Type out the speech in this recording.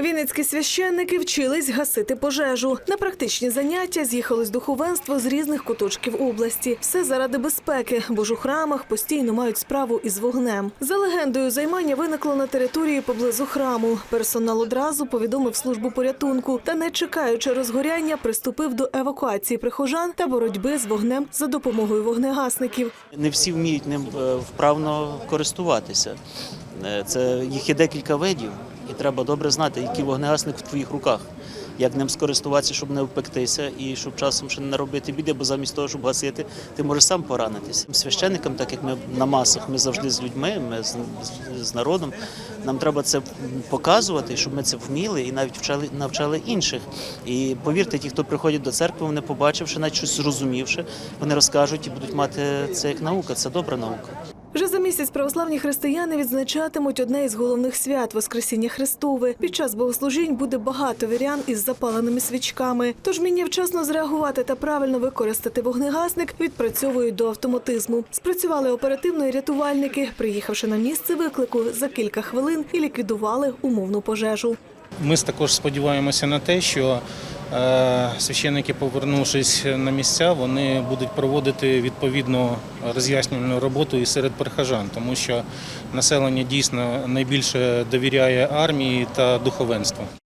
Вінницькі священники вчились гасити пожежу. На практичні заняття з'їхалось духовенство з різних куточків області. Все заради безпеки, бо ж у храмах постійно мають справу із вогнем. За легендою, займання виникло на території поблизу храму. Персонал одразу повідомив службу порятунку та, не чекаючи розгоряння, приступив до евакуації прихожан та боротьби з вогнем за допомогою вогнегасників. Не всі вміють ним е, вправно користуватися. Е, Це їх є декілька видів, треба добре знати, який вогнегасник в твоїх руках, як ним скористуватися, щоб не впектися і щоб часом ще не наробити біди, бо замість того, щоб гасити, ти можеш сам поранитися. Священникам, так як ми на масах, ми завжди з людьми, ми з, з- народом. Нам треба це показувати, щоб ми це вміли і навіть вчали навчали інших. І повірте, ті, хто приходять до церкви, вони побачивши, навіть щось зрозумівши, вони розкажуть і будуть мати це як наука. Це добра наука. Вже за місяць православні християни відзначатимуть одне із головних свят Воскресіння Христове. Під час богослужінь буде багато вірян із запаленими свічками. Тож вміння вчасно зреагувати та правильно використати вогнегасник відпрацьовують до автоматизму. Спрацювали оперативно і рятувальники, приїхавши на місце виклику за кілька хвилин і ліквідували умовну пожежу. Ми також сподіваємося на те, що священники, повернувшись на місця, вони будуть проводити відповідну роз'яснювальну роботу і серед прихожан, тому що населення дійсно найбільше довіряє армії та духовенству.